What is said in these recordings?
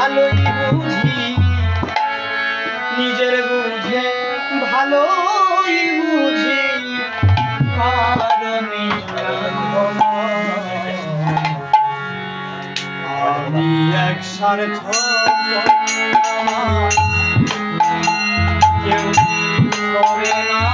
ভালোই বুঝি নিজের বুঝে ভালোই বুঝি এক কেউ করে না।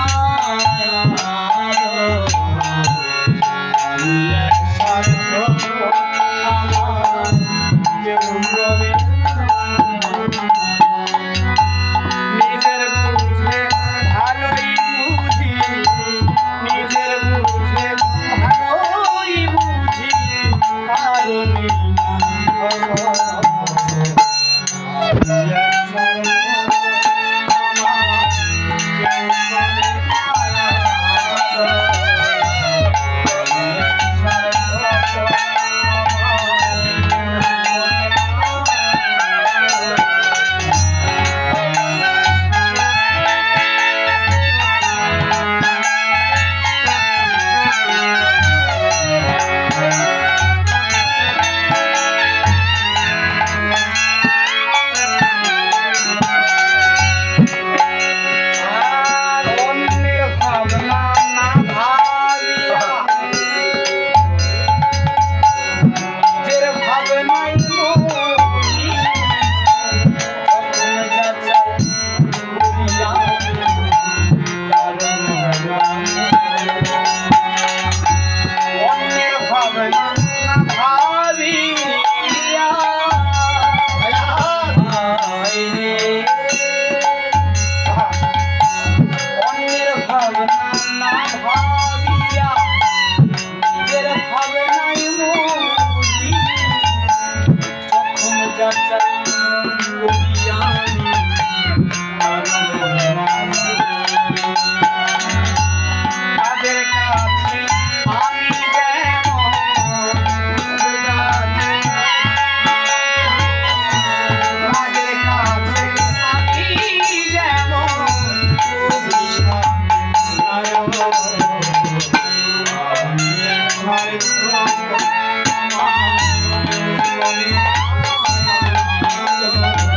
Thank you.